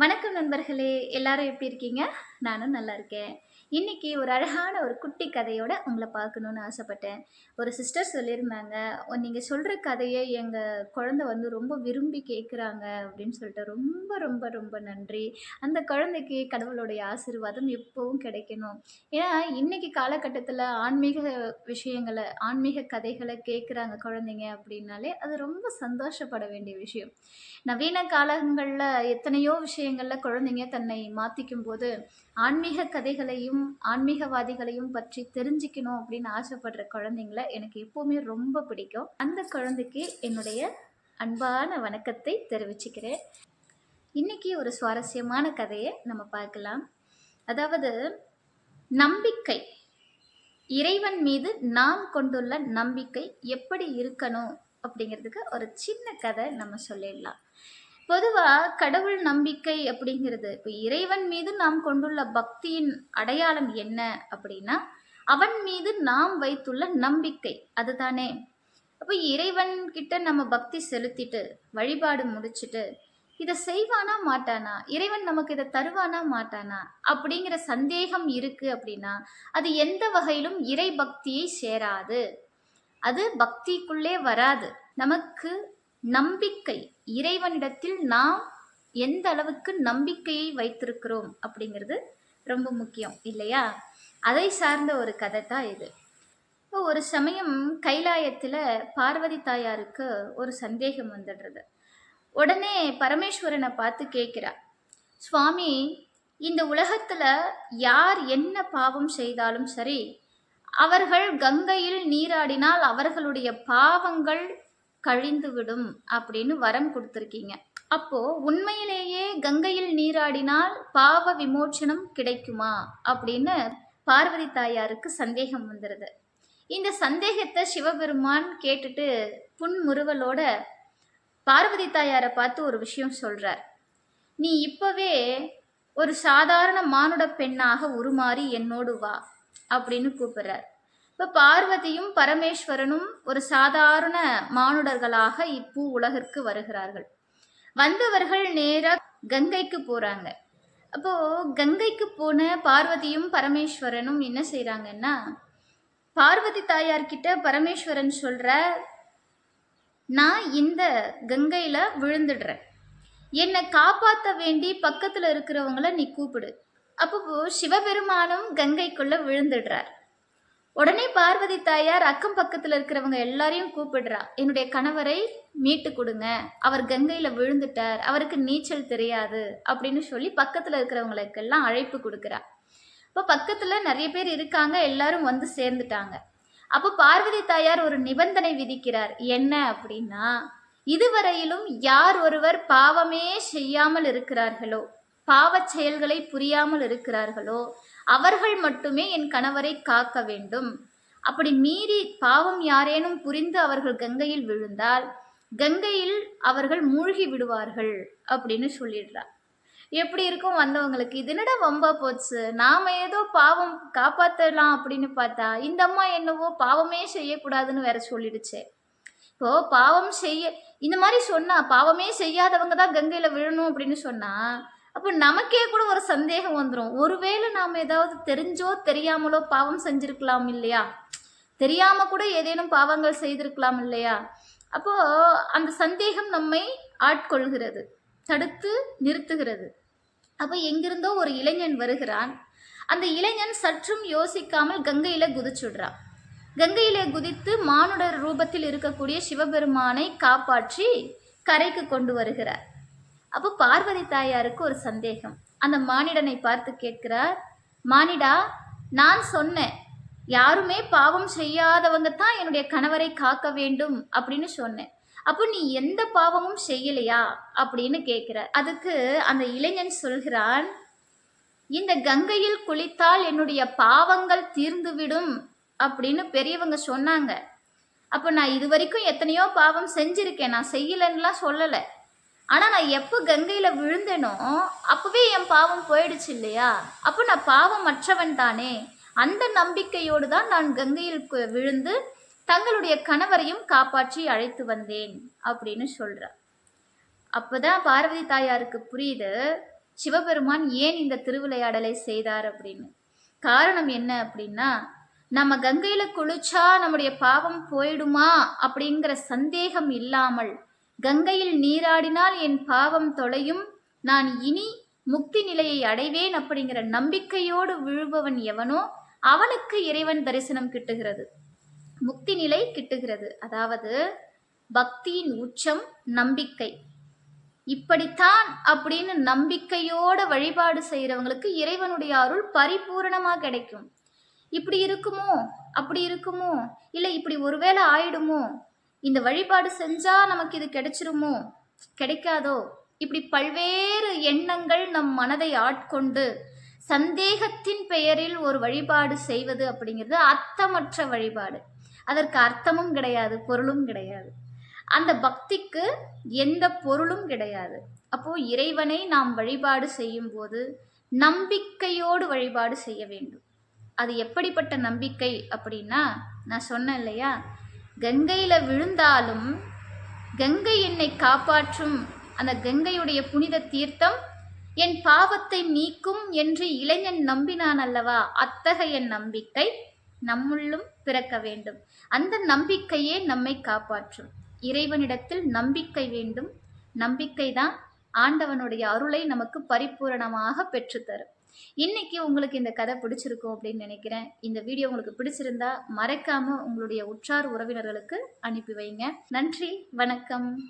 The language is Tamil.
வணக்கம் நண்பர்களே எல்லாரும் எப்படி இருக்கீங்க? நானும் நல்லா இருக்கேன். இன்னைக்கு ஒரு அழகான ஒரு குட்டி கதையோட உங்களை பார்க்கணுன்னு ஆசைப்பட்டேன். ஒரு சிஸ்டர் சொல்லியிருந்தாங்க நீங்கள் சொல்கிற கதையை எங்கள் குழந்தை வந்து ரொம்ப விரும்பி கேட்குறாங்க அப்படின்னு சொல்லிட்டு ரொம்ப ரொம்ப ரொம்ப நன்றி. அந்த குழந்தைக்கு கடவுளுடைய ஆசிர்வாதம் எப்பவும் கிடைக்கணும். ஏன்னா இன்னைக்கு காலகட்டத்தில் ஆன்மீக விஷயங்களை ஆன்மீக கதைகளை கேட்குறாங்க குழந்தைங்க அப்படின்னாலே அது ரொம்ப சந்தோஷப்பட வேண்டிய விஷயம். நவீன காலங்களில் எத்தனையோ விஷயம் விஷயங்களில் குழந்தைங்க தன்னை மாற்றிக்கும் போது ஆன்மீக கதைகளையும் ஆன்மீகவாதிகளையும் பற்றி தெரிஞ்சுக்கணும் அப்படின்னு ஆசைப்படுற குழந்தைங்கள எனக்கு எப்போவுமே ரொம்ப பிடிக்கும். அந்த குழந்தைக்கு என்னுடைய அன்பான வணக்கத்தை தெரிவிச்சுக்கிறேன். இன்னைக்கு ஒரு சுவாரஸ்யமான கதையை நம்ம பார்க்கலாம். அதாவது நம்பிக்கை. இறைவன் மீது நாம் கொண்டுள்ள நம்பிக்கை எப்படி இருக்கணும் அப்படிங்கிறதுக்கு ஒரு சின்ன கதை நம்ம சொல்லிடலாம். பொதுவாக கடவுள் நம்பிக்கை அப்படிங்கிறது. இப்போ இறைவன் மீது நாம் கொண்டுள்ள பக்தியின் அடையாளம் என்ன அப்படின்னா அவன் மீது நாம் வைத்துள்ள நம்பிக்கை. அதுதானே. அப்போ இறைவன் கிட்ட நம்ம பக்தி செலுத்திட்டு வழிபாடு முடிச்சுட்டு இதை செய்வானா மாட்டானா? இறைவன் நமக்கு இதை தருவானா மாட்டானா? அப்படிங்கிற சந்தேகம் இருக்கு அப்படின்னா அது எந்த வகையிலும் இறை பக்தியை சேராது. அது பக்திக்குள்ளே வராது. நமக்கு நம்பிக்கை. இறைவனிடத்தில் நாம் எந்த அளவுக்கு நம்பிக்கையை வைத்திருக்கிறோம் அப்படிங்கிறது ரொம்ப முக்கியம் இல்லையா? அதை சார்ந்த ஒரு கதை தான் இது. இப்போ ஒரு சமயம் கைலாயத்தில் பார்வதி தாயாருக்கு ஒரு சந்தேகம் வந்துடுறது. உடனே பரமேஸ்வரனை பார்த்து கேட்குறா சுவாமி இந்த உலகத்தில் யார் என்ன பாவம் செய்தாலும் சரி அவர்கள் கங்கையில் நீராடினால் அவர்களுடைய பாவங்கள் கழிந்துவிடும் அப்படின்னு வரம் கொடுத்துருக்கீங்க. அப்போ உண்மையிலேயே கங்கையில் நீராடினால் பாவ விமோச்சனம் கிடைக்குமா? அப்படின்னு பார்வதி தாயாருக்கு சந்தேகம் வந்துடுது இந்த சந்தேகத்தை சிவபெருமான் கேட்டுட்டு புன்முறுவலோட பார்வதி தாயாரை பார்த்து ஒரு விஷயம் சொல்றார். நீ இப்பவே ஒரு சாதாரண மானுட பெண்ணாக உருமாறி என்னோடு வா அப்படின்னு கூப்பிடுறார். இப்போ பார்வதியும் பரமேஸ்வரனும் ஒரு சாதாரண மானுடர்களாக இப்பூ உலகிற்கு வருகிறார்கள். வந்தவர்கள் நேராக கங்கைக்கு போகிறாங்க அப்போ கங்கைக்கு போன பார்வதியும் பரமேஸ்வரனும் என்ன செய்கிறாங்கன்னா பார்வதி தாயார்கிட்ட பரமேஸ்வரன் சொல்கிற நான் இந்த கங்கையில் விழுந்துடுறேன். என்னை காப்பாற்ற வேண்டி பக்கத்தில் இருக்கிறவங்கள நீ கூப்பிடு. அப்போ சிவபெருமானும் கங்கைக்குள்ளே விழுந்துடுறார். உடனே பார்வதி தாயார் அக்கம் பக்கத்தில் இருக்கிறவங்க எல்லாரையும் கூப்பிடுறா. என்னுடைய கணவரை மீட்டு கொடுங்க. அவர் கங்கையில் விழுந்துட்டார். அவருக்கு நீச்சல் தெரியாது அப்படின்னு சொல்லி பக்கத்தில் இருக்கிறவங்களுக்கெல்லாம் அழைப்பு கொடுக்குறா. இப்போ பக்கத்தில் நிறைய பேர் இருக்காங்க. எல்லாரும் வந்து சேர்ந்துட்டாங்க. அப்போ பார்வதி தாயார் ஒரு நிபந்தனை விதிக்கிறார். என்ன அப்படின்னா இதுவரையிலும் யார் ஒருவர் பாவமே செய்யாமல் இருக்கிறார்களோ பாவச் செயல்களை புரியாமல் இருக்கிறார்களோ அவர்கள் மட்டுமே என் கணவரை காக்க வேண்டும். அப்படி மீறி பாவம் யாரேனும் புரிந்து அவர்கள் கங்கையில் விழுந்தால் கங்கையில் அவர்கள் மூழ்கி விடுவார்கள் அப்படின்னு சொல்லிடுறார் எப்படி இருக்கும் வந்தவங்களுக்கு? இது என்னடா வம்பா போச்சு? நாம ஏதோ பாவம் காப்பாத்தலாம் அப்படின்னு பார்த்தா இந்த அம்மா என்னவோ பாவமே செய்யக்கூடாதுன்னு வேற சொல்லிடுச்சே. இப்போ பாவம் செய்ய இந்த மாதிரி சொன்னா பாவமே செய்யாதவங்க தான் கங்கையில விழணும் அப்படின்னு சொன்னா அப்போ நமக்கே கூட ஒரு சந்தேகம் வந்துடும் ஒருவேளை நாம் ஏதாவது தெரிஞ்சோ தெரியாமலோ பாவம் செஞ்சுருக்கலாம் இல்லையா? தெரியாமல் கூட ஏதேனும் பாவங்கள் செய்திருக்கலாம் இல்லையா? அப்போ அந்த சந்தேகம் நம்மை ஆட்கொள்கிறது தடுத்து நிறுத்துகிறது. அப்போ எங்கிருந்தோ ஒரு இளைஞன் வருகிறான். அந்த இளைஞன் சற்றும் யோசிக்காமல் கங்கையில் குதிச்சுடுறான். கங்கையிலே குதித்து மானுடர் ரூபத்தில் இருக்கக்கூடிய சிவபெருமானை காப்பாற்றி கரைக்கு கொண்டு வருகிறார். அப்போ பார்வதி தாயாருக்கு ஒரு சந்தேகம். அந்த மானிடனை பார்த்து கேட்கிறார் மானிடா நான் சொன்னேன். யாருமே பாவம் செய்யாதவங்க தான் என்னுடைய கணவரை காக்க வேண்டும் அப்படின்னு சொன்னேன். அப்போ நீ எந்த பாவமும் செய்யலையா? அப்படின்னு கேட்குற அதுக்கு அந்த இளைஞன் சொல்கிறான் இந்த கங்கையில் குளித்தால் என்னுடைய பாவங்கள் தீர்ந்துவிடும் அப்படின்னு பெரியவங்க சொன்னாங்க. அப்போ நான் இது வரைக்கும் எத்தனையோ பாவம் செஞ்சிருக்கேன். நான் செய்யலைன்னுலாம் சொல்லலை. ஆனால் நான் எப்போ கங்கையில் விழுந்தேனோ அப்போவே என் பாவம் போயிடுச்சு இல்லையா? அப்போ நான் பாவம் மற்றவன் தானே. அந்த நம்பிக்கையோடு தான் நான் கங்கையில் விழுந்து தங்களுடைய கணவரையும் காப்பாற்றி அழைத்து வந்தேன் அப்படின்னு சொல்கிறார் அப்போதான் பார்வதி தாயாருக்கு புரியுது சிவபெருமான் ஏன் இந்த திருவிளையாடலை செய்தார் அப்படின்னு. காரணம் என்ன அப்படின்னா நம்ம கங்கையில் குளிச்சா நம்முடைய பாவம் போயிடுமா அப்படிங்கிற சந்தேகம் இல்லாமல் கங்கையில் நீராடினால் என் பாவம் தொலையும். நான் இனி முக்தி நிலையை அடைவேன் அப்படிங்கிற நம்பிக்கையோடு விழுபவன் எவனோ அவனுக்கு இறைவன் தரிசனம் கிட்டுகிறது. முக்தி நிலை கிட்டுகிறது. அதாவது பக்தியின் உச்சம் நம்பிக்கை. இப்படித்தான் அப்படின்னு நம்பிக்கையோட வழிபாடு செய்கிறவங்களுக்கு இறைவனுடைய அருள் பரிபூரணமாக கிடைக்கும். இப்படி இருக்குமோ? அப்படி இருக்குமோ? இல்லை இப்படி ஒருவேளை ஆயிடுமோ? இந்த வழிபாடு செஞ்சா நமக்கு இது கிடைச்சிருமோ? கிடைக்காதோ? இப்படி பல்வேறு எண்ணங்கள் நம் மனதை ஆட்கொண்டு சந்தேகத்தின் பெயரில் ஒரு வழிபாடு செய்வது அப்படிங்கிறது அர்த்தமற்ற வழிபாடு. அதற்கு அர்த்தமும் கிடையாது பொருளும் கிடையாது. அந்த பக்திக்கு எந்த பொருளும் கிடையாது. அப்போ இறைவனை நாம் வழிபாடு செய்யும் போது நம்பிக்கையோடு வழிபாடு செய்ய வேண்டும். அது எப்படிப்பட்ட நம்பிக்கை அப்படின்னா நான் சொன்னேன் இல்லையா? கங்கையில் விழுந்தாலும் கங்கை என்னை காப்பாற்றும். அந்த கங்கையுடைய புனித தீர்த்தம் என் பாவத்தை நீக்கும் என்று இளைஞன் நம்பினான் அல்லவா? அத்தகைய நம்பிக்கை நம்முள்ளும் பிறக்க வேண்டும். அந்த நம்பிக்கையே நம்மை காப்பாற்றும். இறைவனிடத்தில் நம்பிக்கை வேண்டும். நம்பிக்கை தான் ஆண்டவனுடைய அருளை நமக்கு பரிபூரணமாக பெற்றுத்தரும். இன்னைக்கு உங்களுக்கு இந்த கதை பிடிச்சிருக்கும் அப்படின்னு நினைக்கிறேன். இந்த வீடியோ உங்களுக்கு பிடிச்சிருந்தா மறக்காம உங்களுடைய உற்றார் உறவினர்களுக்கு அனுப்பி வைங்க. நன்றி வணக்கம்.